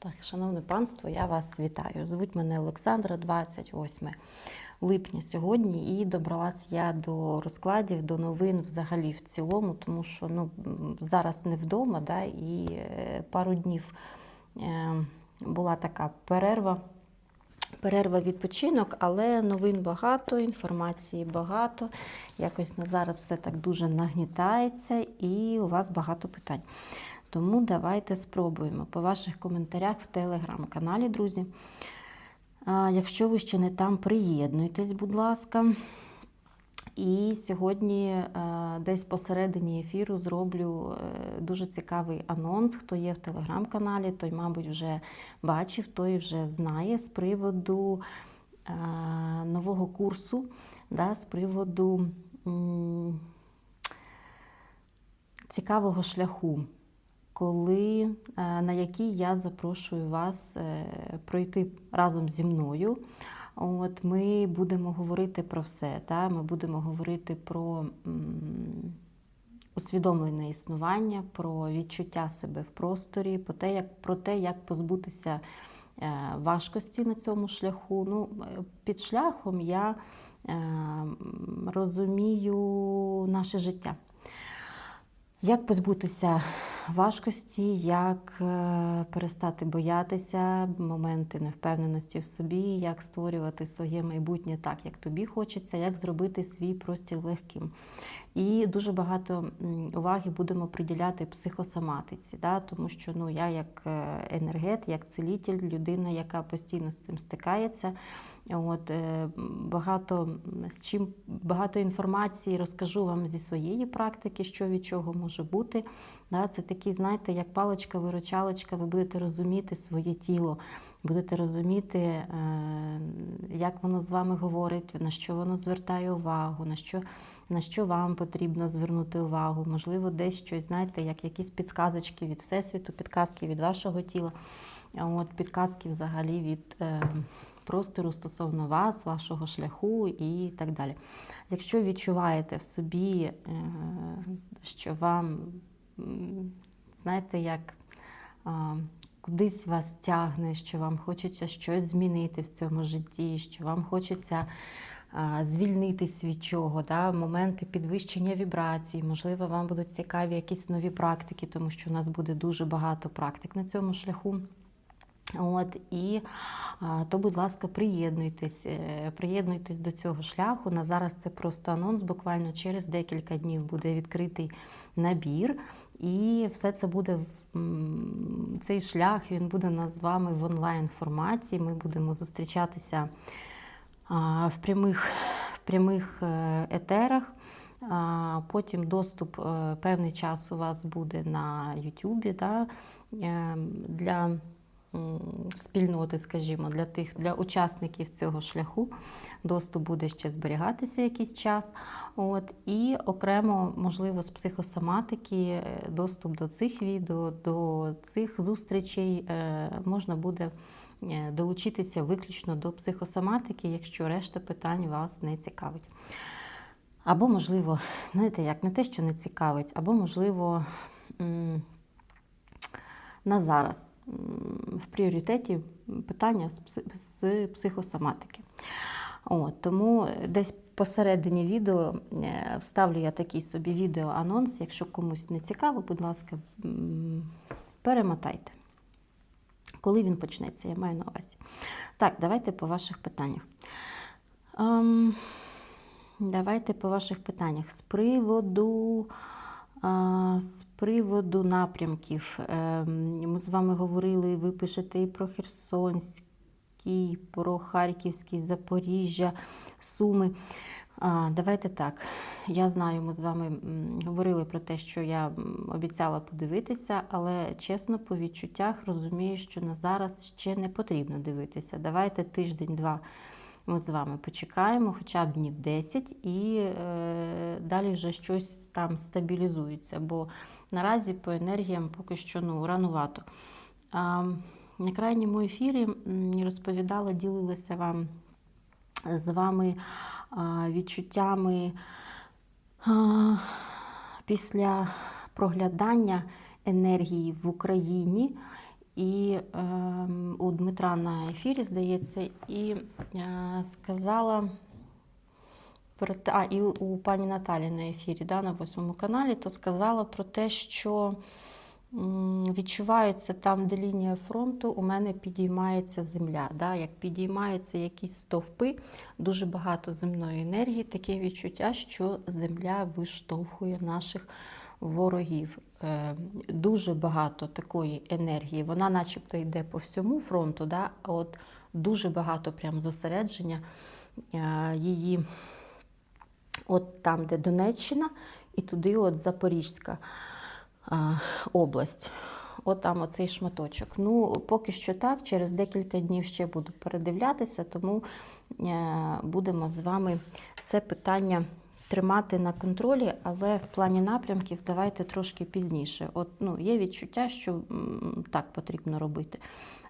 Так, шановне панство, я вас вітаю. Звуть мене Олександра, 28 липня сьогодні, і добралась я до розкладів, до новин взагалі в цілому, тому що ну, зараз не вдома, да, і е, пару днів е, була така перерва. Перерва відпочинок, але новин багато, інформації багато. Якось на зараз все так дуже нагнітається, і у вас багато питань. Тому давайте спробуємо по ваших коментарях в телеграм-каналі, друзі. Якщо ви ще не там, приєднуйтесь, будь ласка. І сьогодні е, десь посередині ефіру зроблю е, дуже цікавий анонс. Хто є в телеграм-каналі, той, мабуть, вже бачив, той вже знає з приводу е, нового курсу, да, з приводу цікавого шляху, коли, е, на який я запрошую вас е, пройти разом зі мною. От Ми будемо говорити про все. Та? Ми будемо говорити про усвідомлене існування, про відчуття себе в просторі, про те, як, про те, як позбутися е, важкості на цьому шляху. Ну, під шляхом я розумію наше життя. Як позбутися важкості, як е, перестати боятися, моменти невпевненості в собі, як створювати своє майбутнє так, як тобі хочеться, як зробити свій простір легким. І дуже багато уваги будемо приділяти психосоматиці, да? тому що ну, я як е, енергет, як целітель, людина, яка постійно з цим стикається. От, е, багато з чим багато інформації розкажу вам зі своєї практики, що від чого може бути. Да, це такі, знаєте, як паличка-виручалочка, ви будете розуміти своє тіло, будете розуміти, е, як воно з вами говорить, на що воно звертає увагу, на що, на що вам потрібно звернути увагу. Можливо, десь щось, знаєте, як якісь підказочки від всесвіту, підказки від вашого тіла. От підказки взагалі від е, простору стосовно вас, вашого шляху і так далі. Якщо відчуваєте в собі, е, що вам, знаєте, як кудись вас тягне, що вам хочеться щось змінити в цьому житті, що вам хочеться звільнитись від чого, да? моменти підвищення вібрацій, можливо, вам будуть цікаві якісь нові практики, тому що у нас буде дуже багато практик на цьому шляху. От і то, будь ласка, приєднуйтесь, е, приєднуйтесь до цього шляху. На зараз це просто анонс. Буквально через декілька днів буде відкритий набір, і все це буде цей шлях. Він буде з вами в онлайн форматі. Ми будемо зустрічатися в прямих, в прямих е, етерах. Потім доступ е, певний час у вас буде на YouTube да, е, для спільноти, скажімо, для тих, для учасників цього шляху. Доступ буде ще зберігатися якийсь час. От, і окремо, можливо, з психосоматики, е, доступ до цих відео, до цих зустрічей е, можна буде е, долучитися виключно до психосоматики, якщо решта питань вас не цікавить. Або, можливо, знаєте, як не те, що не цікавить, або, можливо, на зараз м, пріоритеті питання з психосоматики. От, тому десь посередині відео е, вставлю я такий собі відео-анонс. Якщо комусь не цікаво, будь ласка, перемотайте. Коли він почнеться, я маю на увазі. Так, давайте по ваших питаннях. Ем, давайте по ваших питаннях. З приводу, з приводу напрямків. Ем, ми з вами говорили, ви пишете і про Херсонський, про Харківський, Запоріжжя, Суми. Давайте так. Я знаю, ми з вами говорили про те, що я обіцяла подивитися, але чесно, по відчуттях розумію, що на зараз ще не потрібно дивитися. Давайте тиждень-два ми з вами почекаємо, хоча б днів 10, і е, далі вже щось там стабілізується. Бо наразі по енергіям поки що ну, ранувато. А, на крайньому ефірі розповідала, ділилася вам з вами а, відчуттями а, після проглядання енергії в Україні і ем, у Дмитра на ефірі, здається, і е, сказала а і у- пані Наталі на ефірі да, на восьмому каналі, то сказала про те, що відчувається там, де лінія фронту, у мене підіймається земля. Да? Як підіймаються якісь стовпи, дуже багато земної енергії, таке відчуття, що земля виштовхує наших ворогів. Е, Дуже багато такої енергії. Вона начебто йде по всьому фронту, да? от дуже багато прям зосередження е, її от там, де Донеччина, і туди от Запорізька область. От там оцей шматочок. Ну, поки що так, через декілька днів ще буду передивлятися, тому е, будемо з вами це питання тримати на контролі, але в плані напрямків давайте трошки пізніше. От, ну, є відчуття, що так потрібно робити.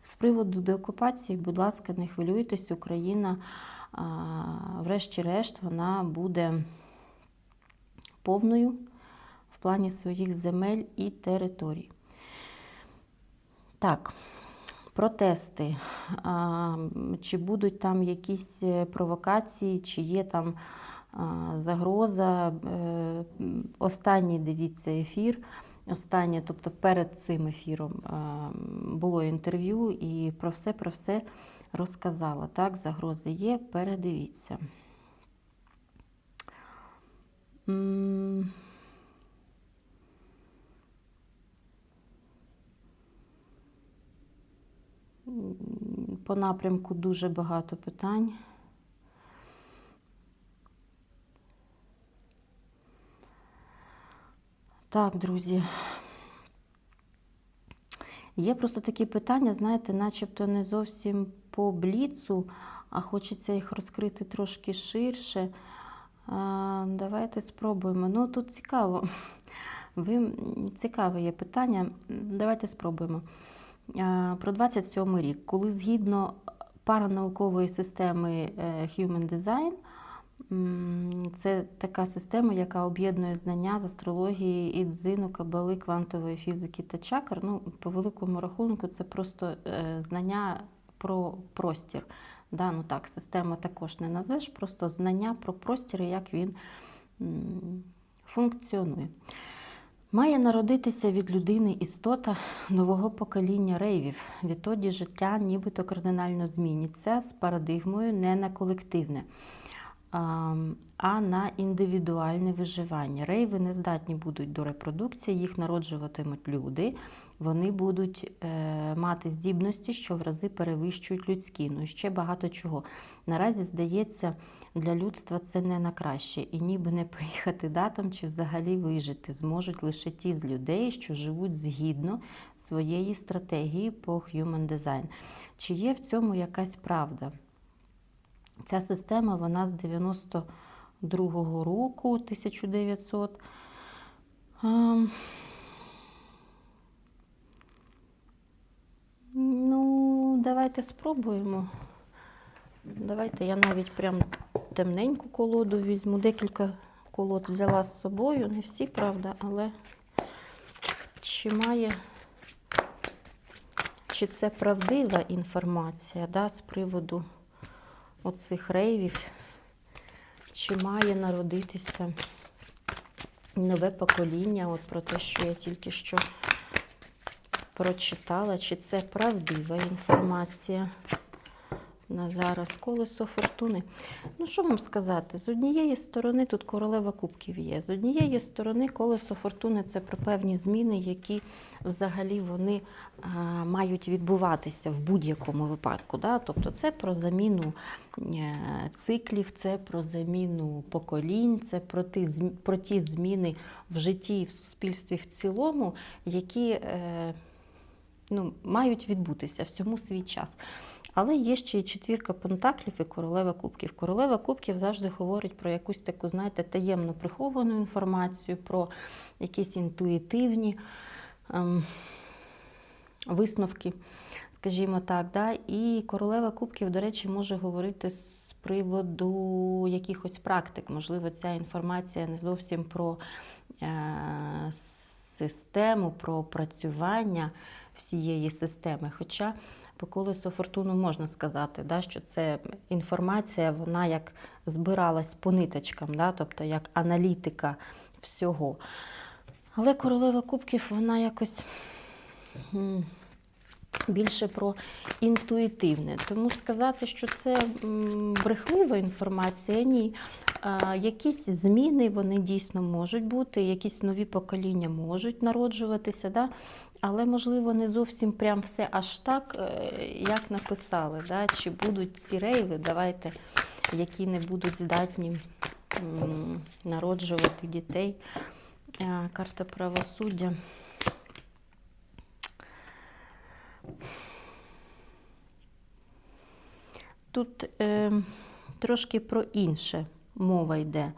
З приводу деокупації, будь ласка, не хвилюйтесь, Україна, врешті-решт, вона буде повною в плані своїх земель і територій. Так, протести. Чи будуть там якісь е, провокації, чи є там загроза? Е, Останній дивіться ефір. Останнє, тобто перед цим ефіром було інтерв'ю і про все про все розказала. Так, загрози є, передивіться. По напрямку дуже багато питань. Так, друзі. Є просто такі питання, знаєте, начебто не зовсім по бліцу, а хочеться їх розкрити трошки ширше. Давайте спробуємо. Ну, тут цікаво. Ви цікаве є питання. Давайте спробуємо. Про 27 рік, коли згідно паранаукової системи е, Human Design, це така система, яка об'єднує знання з астрології, ідзину, кабали, квантової фізики та чакр. Ну, по великому рахунку, це просто е, знання про простір. Да, ну так, система також не назвеш, просто знання про простір і як він функціонує. Має народитися від людини істота нового покоління рейвів. Відтоді життя нібито кардинально зміниться з парадигмою не на колективне, а, на індивідуальне виживання. Рейви не здатні будуть до репродукції, їх народжуватимуть люди. Вони будуть е, мати здібності, що в рази перевищують людські. Ну і ще багато чого. Наразі здається, для людства це не на краще, і ніби не поїхати датам чи взагалі вижити зможуть лише ті з людей, що живуть згідно своєї стратегії по Human Design. Чи є в цьому якась правда? Ця система вона з 92-го року, 1900. Ем, Ну, давайте спробуємо. Давайте я навіть прям темненьку колоду візьму. Декілька колод взяла з собою. Не всі, правда, але чи має, чи це правдива інформація да, з приводу оцих рейвів, чи має народитися нове покоління, от про те, що я тільки що прочитала, чи це правдива інформація на зараз. Колесо фортуни. Ну, що вам сказати? З однієї сторони тут королева кубків є. З однієї сторони, колесо фортуни це про певні зміни, які взагалі вони а, мають відбуватися в будь-якому випадку. Да? Тобто це про заміну е, циклів, це про заміну поколінь, це про ті, про ті зміни в житті і в суспільстві в цілому, які. Е, ну, мають відбутися всьому свій час. Але є ще і четвірка пентаклів і королева кубків. Королева кубків завжди говорить про якусь таку, знаєте, таємно приховану інформацію, про якісь інтуїтивні ем, висновки, скажімо так. Да? І королева кубків, до речі, може говорити з приводу якихось практик. Можливо, ця інформація не зовсім про е, систему, про опрацювання всієї системи. Хоча по колесу фортуну можна сказати, да, що це інформація, вона як збиралась по ниточкам, да, тобто як аналітика всього. Але королева кубків, вона якось більше про інтуїтивне. Тому сказати, що це брехлива інформація, ні. Якісь зміни вони дійсно можуть бути, якісь нові покоління можуть народжуватися, да? Але, можливо, не зовсім прям все аж так, е, як написали. Да? Чи будуть ці рейви, давайте, які не будуть здатні народжувати дітей. Карта правосуддя. Тут е, трошки про інше мова йде.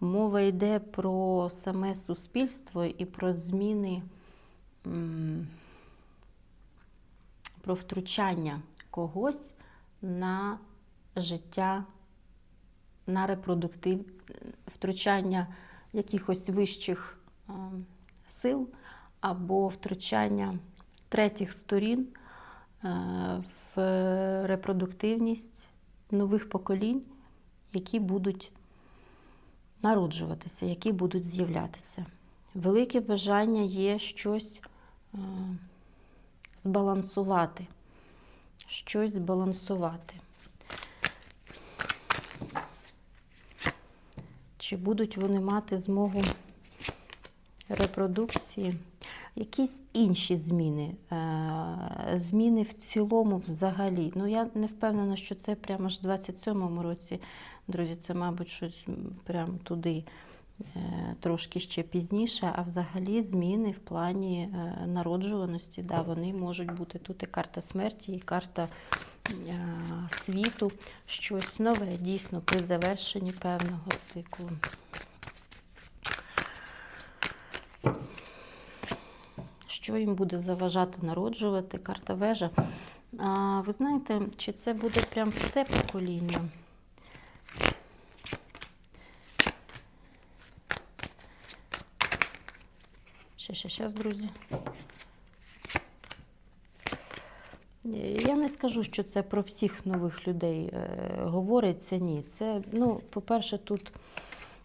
Мова йде про саме суспільство і про зміни, про втручання когось на життя, на репродуктив, втручання якихось вищих е, сил або втручання третіх сторін е, в репродуктивність нових поколінь, які будуть народжуватися, які будуть з'являтися. Велике бажання є щось збалансувати, щось збалансувати. Чи будуть вони мати змогу репродукції? Якісь інші зміни, е, зміни в цілому взагалі. Ну, я не впевнена, що це прямо ж в 27-му році, друзі, це, мабуть, щось прямо туди е, трошки ще пізніше, а взагалі зміни в плані е, народжуваності, да, вони можуть бути тут і карта смерті, і карта світу, щось нове, дійсно, при завершенні певного циклу. що їм буде заважати народжувати, карта вежа. А, ви знаєте, чи це буде прям все покоління? Ще, друзі. Я не скажу, що це про всіх нових людей е, говориться. Ні. Це, ну, по-перше, тут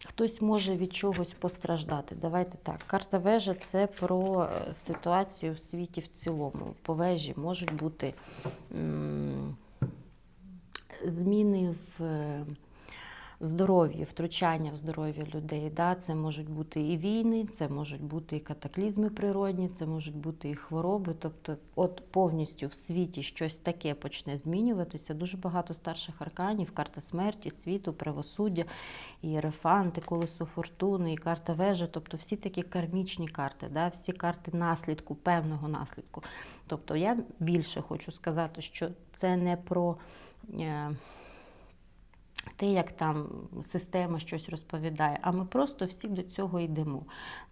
хтось може від чогось постраждати. Давайте так. Карта вежа це про е, ситуацію в світі в цілому. По вежі можуть бути зміни в е, здоров'ї, втручання в здоров'я людей. Да? Це можуть бути і війни, це можуть бути і катаклізми природні, це можуть бути і хвороби. Тобто, от повністю в світі щось таке почне змінюватися. Дуже багато старших арканів, карта смерті, світу, правосуддя, і Єрефанти, колесо фортуни, і карта вежа, тобто всі такі кармічні карти, да? всі карти наслідку, певного наслідку. Тобто я більше хочу сказати, що це не про. Те, як там система щось розповідає, а ми просто всі до цього йдемо.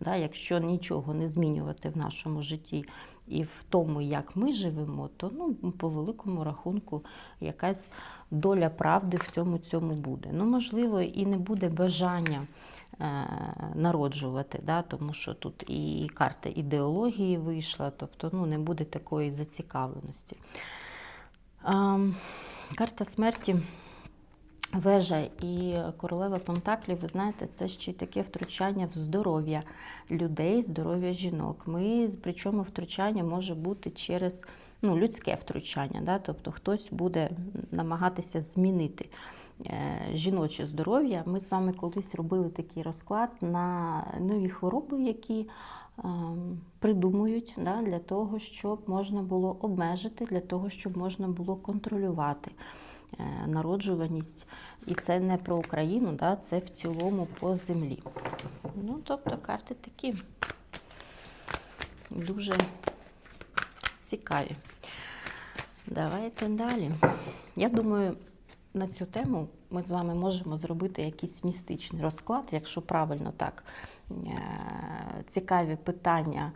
Да, Якщо нічого не змінювати в нашому житті і в тому, як ми живемо, то ну, по великому рахунку якась доля правди всьому цьому буде. Ну, можливо, і не буде бажання е, народжувати, да, тому що тут і карта ідеології вийшла, тобто ну, не буде такої зацікавленості. Е, карта смерті. Вежа і королева Пентаклів, ви знаєте, це ще й таке втручання в здоров'я людей, здоров'я жінок. Ми, причому втручання може бути через ну, людське втручання, да? тобто хтось буде намагатися змінити е, жіноче здоров'я. Ми з вами колись робили такий розклад на нові хвороби, які е, придумують да? для того, щоб можна було обмежити, для того, щоб можна було контролювати. Е, народжуваність. І це не про Україну, да, це в цілому по землі. Ну, тобто карти такі дуже цікаві. Давайте далі. Я думаю, на цю тему ми з вами можемо зробити якийсь містичний розклад, якщо правильно так е, цікаві питання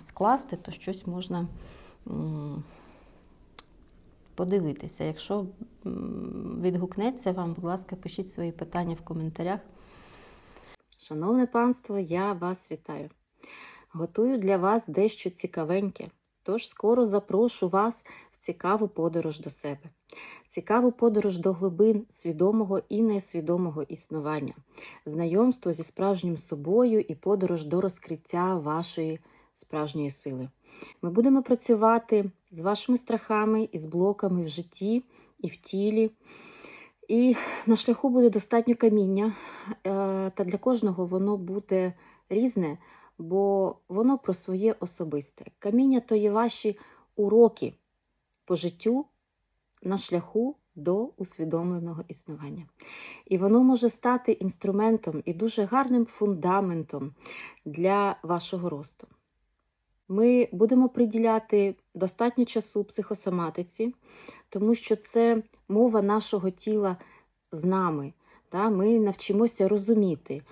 скласти, то щось можна подивитися. Якщо відгукнеться вам, будь ласка, пишіть свої питання в коментарях. Шановне панство, я вас вітаю. Готую для вас дещо цікавеньке. Тож скоро запрошу вас в цікаву подорож до себе, цікаву подорож до глибин свідомого і несвідомого існування, знайомство зі справжнім собою і подорож до розкриття вашої справжньої сили. Ми будемо працювати з вашими страхами і з блоками в житті і в тілі. І на шляху буде достатньо каміння, е, та для кожного воно буде різне, бо воно про своє особисте. Каміння то є ваші уроки по життю на шляху до усвідомленого існування. І воно може стати інструментом і дуже гарним фундаментом для вашого росту. Ми будемо приділяти достатньо часу психосоматиці, тому що це мова нашого тіла з нами. Та? Ми навчимося розуміти,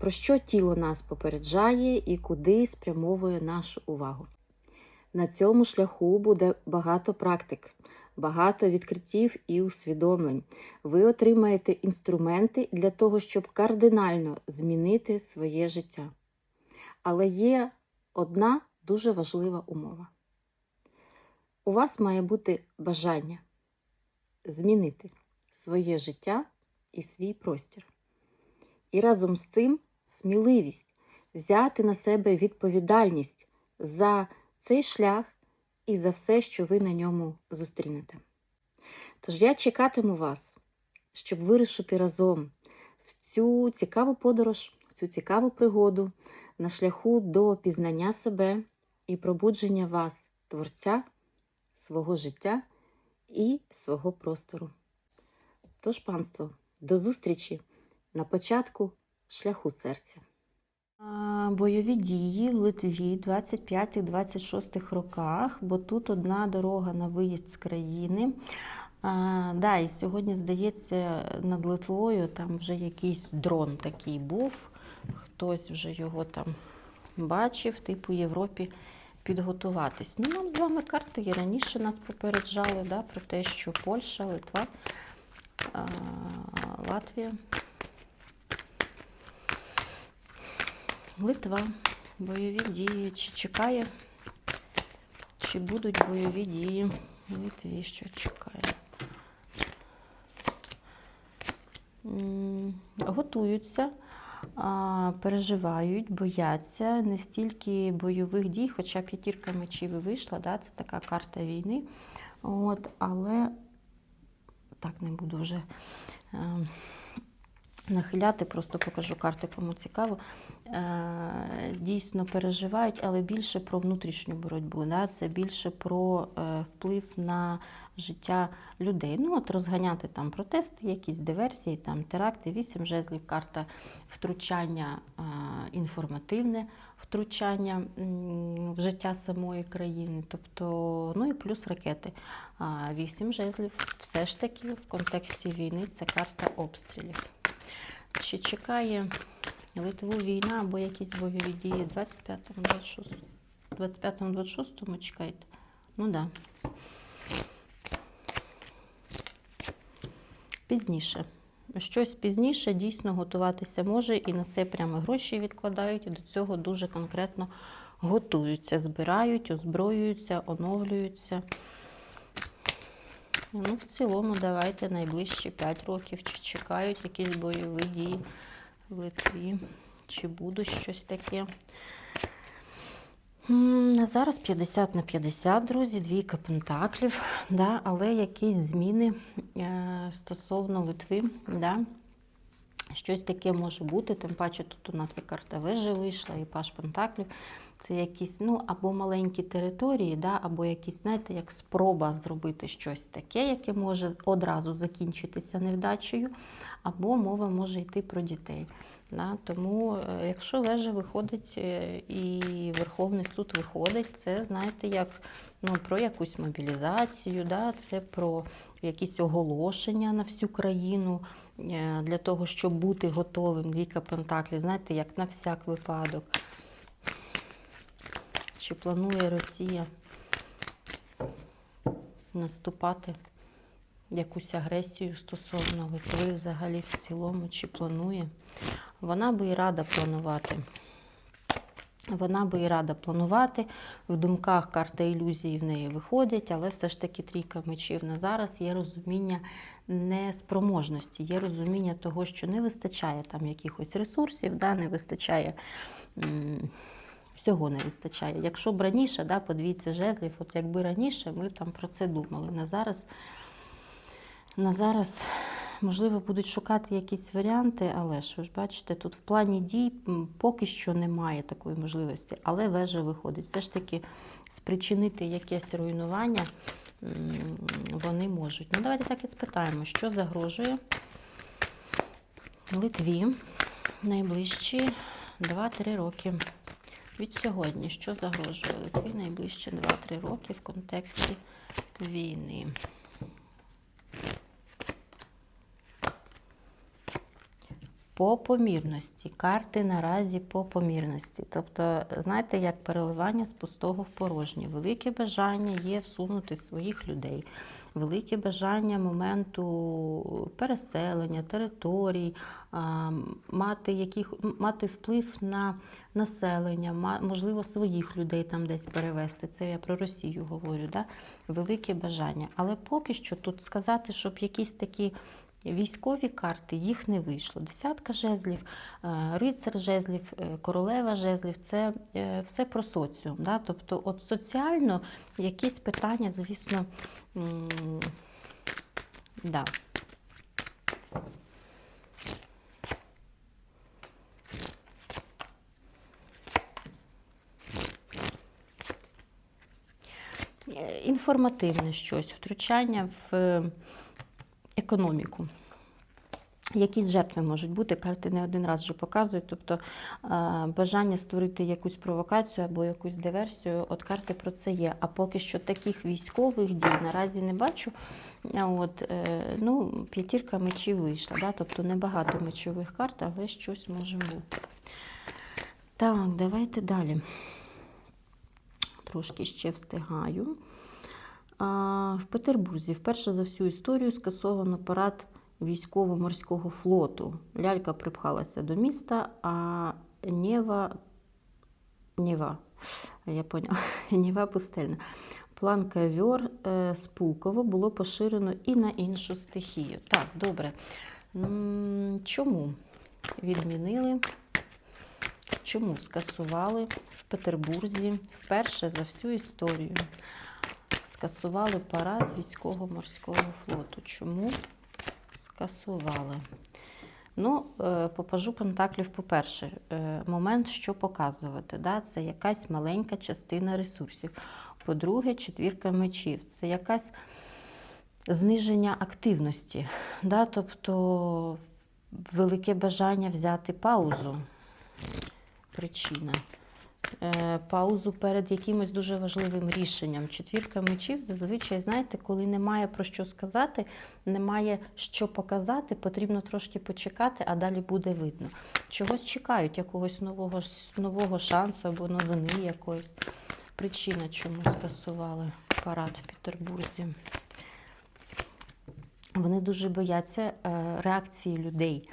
про що тіло нас попереджає і куди спрямовує нашу увагу. На цьому шляху буде багато практик, багато відкриттів і усвідомлень. Ви отримаєте інструменти для того, щоб кардинально змінити своє життя. Але є одна дуже важлива умова. У вас має бути бажання змінити своє життя і свій простір. І разом з цим сміливість взяти на себе відповідальність за цей шлях і за все, що ви на ньому зустрінете. Тож я чекатиму вас, щоб вирушити разом в цю цікаву подорож, в цю цікаву пригоду на шляху до пізнання себе і пробудження вас, творця, свого життя і свого простору. Тож, панство, до зустрічі на початку шляху серця. Бойові дії в Литві 25-26 роках, бо тут одна дорога на виїзд з країни. А, да, і сьогодні, здається, над Литвою там вже якийсь дрон такий був. Хтось вже його там бачив, типу Європі підготуватись. Ну, нам з вами карти і раніше нас попереджали да, про те, що Польща, Литва, Латвія. Литва, бойові дії, чи чекає, чи будуть бойові дії Литві, що чекає. Готуються, переживають, бояться не стільки бойових дій, хоча п'ятірка мечів і вийшла, да, це така карта війни. От, але так не буду вже. Нахиляти, просто покажу карти, кому цікаво. Е, Дійсно переживають, але більше про внутрішню боротьбу. Да? Це більше про е, вплив на життя людей. Ну, от розганяти там протести, якісь диверсії, там теракти, вісім жезлів, карта втручання е, інформативне, втручання в життя самої країни. Тобто, ну і плюс ракети. Вісім жезлів. Все ж таки в контексті війни це карта обстрілів. Чи чекає Литву війна або якісь бойові дії 25-му, 26 25-му, 26-му чекаєте? Ну так. Да. Пізніше. Щось пізніше дійсно готуватися може, і на це прямо гроші відкладають, і до цього дуже конкретно готуються, збирають, озброюються, оновлюються. Ну, в цілому, давайте найближчі 5 років, чи чекають якісь бойові дії в Литві, чи буде щось таке. На зараз 50 на 50, друзі, двійка пентаклів, да, але якісь зміни е, стосовно Литви. Да. Щось таке може бути, тим паче тут у нас і карта вежі вийшла, і паш пентаклів. Це якісь ну, або маленькі території, да, або якісь, знаєте, як спроба зробити щось таке, яке може одразу закінчитися невдачею, або мова може йти про дітей. Да. Тому, е, якщо вежа виходить е, і Верховний суд виходить, це знаєте, як ну, про якусь мобілізацію, да, це про якісь оголошення на всю країну е, для того, щоб бути готовим. Двійка Пентаклів, знаєте, як на всяк випадок. Чи планує Росія наступати якусь агресію стосовно Литви взагалі в цілому, чи планує? Вона би і рада планувати. Вона би і рада планувати. В думках карта ілюзії в неї виходить, але все ж таки трійка мечів на зараз є розуміння неспроможності, є розуміння того, що не вистачає там якихось ресурсів, да, не вистачає. Всього не вистачає. Якщо б раніше, да, подивіться жезлів, от якби раніше ми там про це думали. На зараз, на зараз можливо, будуть шукати якісь варіанти, але ж ви ж бачите, тут в плані дій поки що немає такої можливості, але вежа виходить. Все ж таки спричинити якесь руйнування вони можуть. Ну, давайте так і спитаємо, що загрожує Литві найближчі 2-3 роки. Від сьогодні, що загрожує Литві найближчі 2-3 роки в контексті війни. По помірності. Карти наразі по помірності. Тобто, знаєте, як переливання з пустого в порожнє. Велике бажання є всунути своїх людей, велике бажання моменту переселення, територій, мати, яких, мати вплив на населення, можливо, своїх людей там десь перевести. Це я про Росію говорю. Да? Велике бажання. Але поки що тут сказати, щоб якісь такі Військові карти їх не вийшло. Десятка жезлів, е, рицар жезлів, е, королева жезлів це е, все про соціум. Да? Тобто, от соціально якісь питання, звісно, да. Інформативне щось, втручання в економіку. Якісь жертви можуть бути, карти не один раз вже показують. Тобто е, бажання створити якусь провокацію або якусь диверсію, от карти про це є. А поки що таких військових дій наразі не бачу. От, е, ну, п'ятірка мечів вийшла, да? тобто небагато мечових карт, але щось може бути. Так, давайте далі. Трошки ще встигаю. В Петербурзі вперше за всю історію скасовано парад військово-морського флоту. Лялька припхалася до міста, а Нєва, Нєва, я поняла, Нєва пустельна. План кавьор е, з було поширено і на іншу стихію. Так, добре. Чому відмінили? Чому скасували в Петербурзі вперше за всю історію? Скасували парад військово-морського флоту. Чому скасували? Ну, е, по пажу Пентаклів, по-перше, е, момент, що показувати. Да? Це якась маленька частина ресурсів. По-друге, четвірка мечів. Це якась зниження активності. Да? Тобто велике бажання взяти паузу. Причина. Е, Паузу перед якимось дуже важливим рішенням. Четвірка мечів зазвичай, знаєте, коли немає про що сказати, немає що показати, потрібно трошки почекати, а далі буде видно. Чогось чекають, якогось нового, нового шансу або новини якоїсь. Причина, чому скасували парад в Петербурзі. Вони дуже бояться е, реакції людей.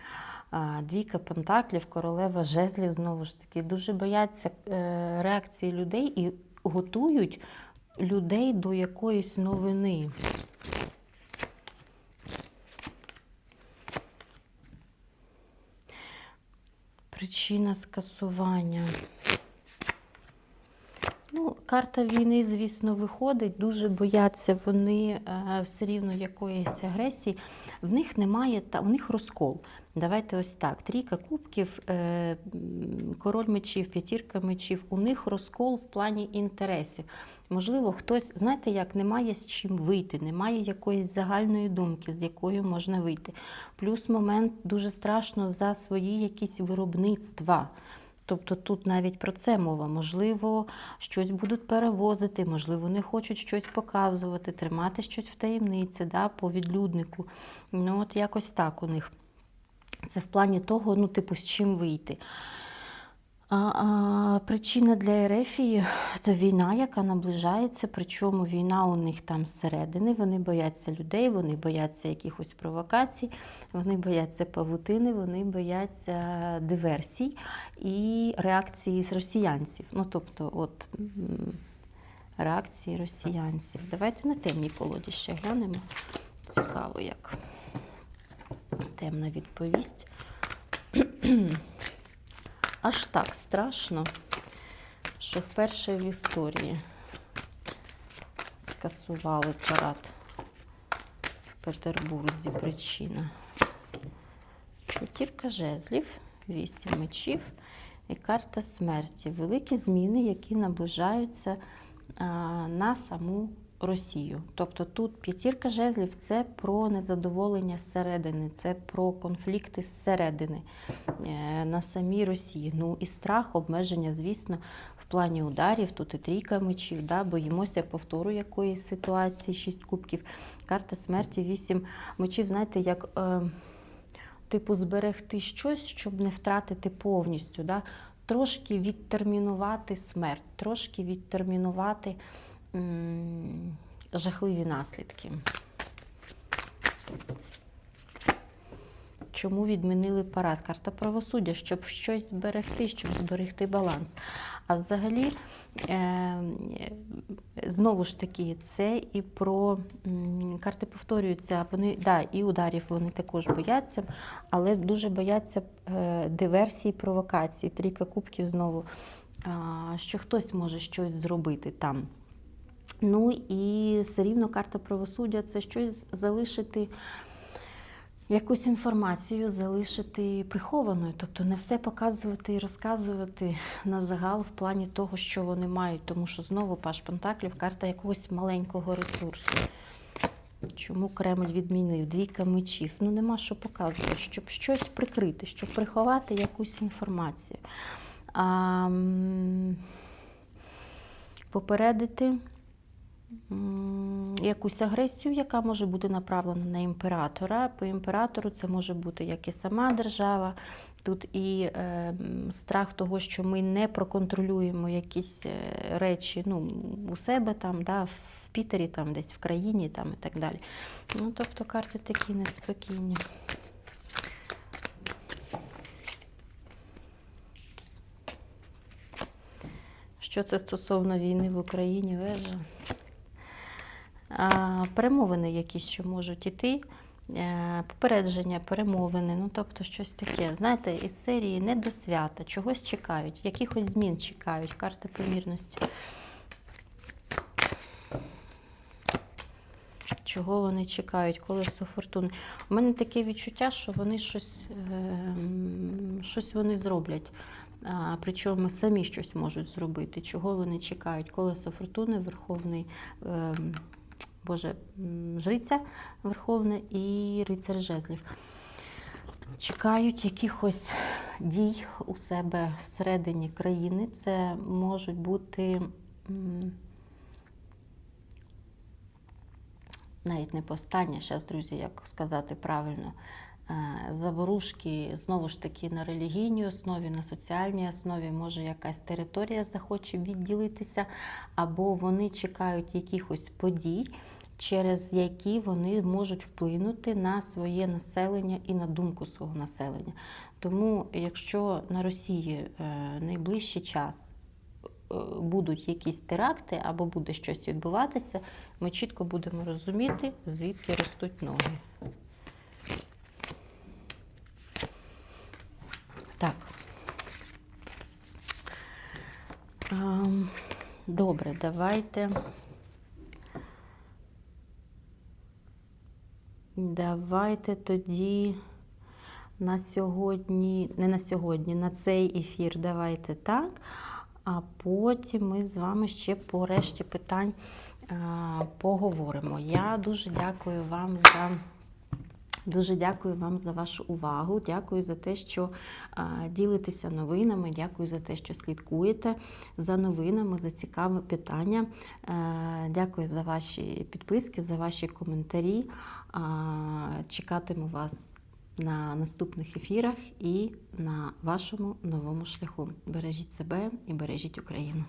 Двійка пентаклів, королева жезлів, знову ж таки, дуже бояться е, реакції людей і готують людей до якоїсь новини. Причина скасування. Карта війни, звісно, виходить. Дуже бояться вони е, все рівно якоїсь агресії. В них немає та в них розкол. Давайте ось так: трійка кубків, е, король мечів, п'ятірка мечів. У них розкол в плані інтересів. Можливо, хтось, знаєте, як немає з чим вийти, немає якоїсь загальної думки, з якою можна вийти. Плюс момент дуже страшно за свої якісь виробництва. Тобто тут навіть про це мова. Можливо, щось будуть перевозити, можливо, не хочуть щось показувати, тримати щось в таємниці, да, по відлюднику. Ну, от якось так у них. Це в плані того, ну, типу, з чим вийти. А, а, причина для Ерефії це війна, яка наближається. Причому війна у них там зсередини. Вони бояться людей, вони бояться якихось провокацій, вони бояться павутини, вони бояться диверсій і реакції з росіянців. Ну тобто, от реакції росіянців. Давайте на темній колоді ще глянемо. Цікаво, як темна відповість. Аж так страшно, що вперше в історії скасували парад в Петербурзі. Причина. П'ятірка жезлів, вісім мечів і карта смерті. Великі зміни, які наближаються а, на саму Росію. Тобто тут п'ятірка жезлів це про незадоволення зсередини, це про конфлікти зсередини е, на самій Росії. Ну і страх, обмеження, звісно, в плані ударів. Тут і трійка мечів, да, боїмося повтору якоїсь ситуації, шість кубків. Карта смерті, вісім мечів. Знаєте, як. Е, Типу, зберегти щось, щоб не втратити повністю. Да? Трошки відтермінувати смерть, трошки відтермінувати жахливі наслідки. Чому відмінили парад? Карта правосуддя, щоб щось зберегти, щоб зберегти баланс. А взагалі, е, знову ж таки, це і про карти повторюються. Вони да, і ударів вони також бояться, але дуже бояться е, диверсій, провокацій. Трійка кубків знову, що хтось може щось зробити там. Ну і все рівно карта правосуддя це щось залишити якусь інформацію залишити прихованою, тобто не все показувати і розказувати на загал в плані того, що вони мають, тому що знову Паш Пентаклів карта якогось маленького ресурсу. Чому Кремль відмінив? Двійка мечів. Ну нема що показувати, щоб щось прикрити, щоб приховати якусь інформацію. А, попередити якусь агресію, яка може бути направлена на імператора. По імператору це може бути як і сама держава. Тут і е, страх того, що ми не проконтролюємо якісь е, речі ну, у себе там, да, в Пітері, там, десь в країні там, і так далі. Ну, тобто карти такі неспокійні. Що це стосовно війни в Україні, вежа? Перемовини якісь, що можуть іти. Е, Попередження, перемовини, ну тобто щось таке. Знаєте, із серії не до свята, чогось чекають, якихось змін чекають, карти помірності. Чого вони чекають, колесо фортуни. У мене таке відчуття, що вони щось, е, щось вони зроблять. А, причому самі щось можуть зробити. Чого вони чекають? Колесо фортуни, Верховний. Е, Боже, жриця Верховна і рицар жезлів. Чекають якихось дій у себе всередині країни. Це можуть бути навіть не повстання, зараз, друзі, як сказати правильно, е, заворушки знову ж таки на релігійній основі, на соціальній основі, може якась територія захоче відділитися, або вони чекають якихось подій, через які вони можуть вплинути на своє населення і на думку свого населення. Тому, якщо на Росії е, найближчий час е, будуть якісь теракти або буде щось відбуватися, ми чітко будемо розуміти, звідки ростуть ноги. Так. Ем, Добре, давайте. Давайте тоді на сьогодні, не на сьогодні, на цей ефір давайте так. А потім ми з вами ще по решті питань поговоримо. Я дуже дякую вам за. Дуже дякую вам за вашу увагу. Дякую за те, що ділитеся новинами. Дякую за те, що слідкуєте за новинами, за цікаві питання. Е, дякую за ваші підписки, за ваші коментарі. Чекатиму вас на наступних ефірах і на вашому новому шляху. Бережіть себе і бережіть Україну.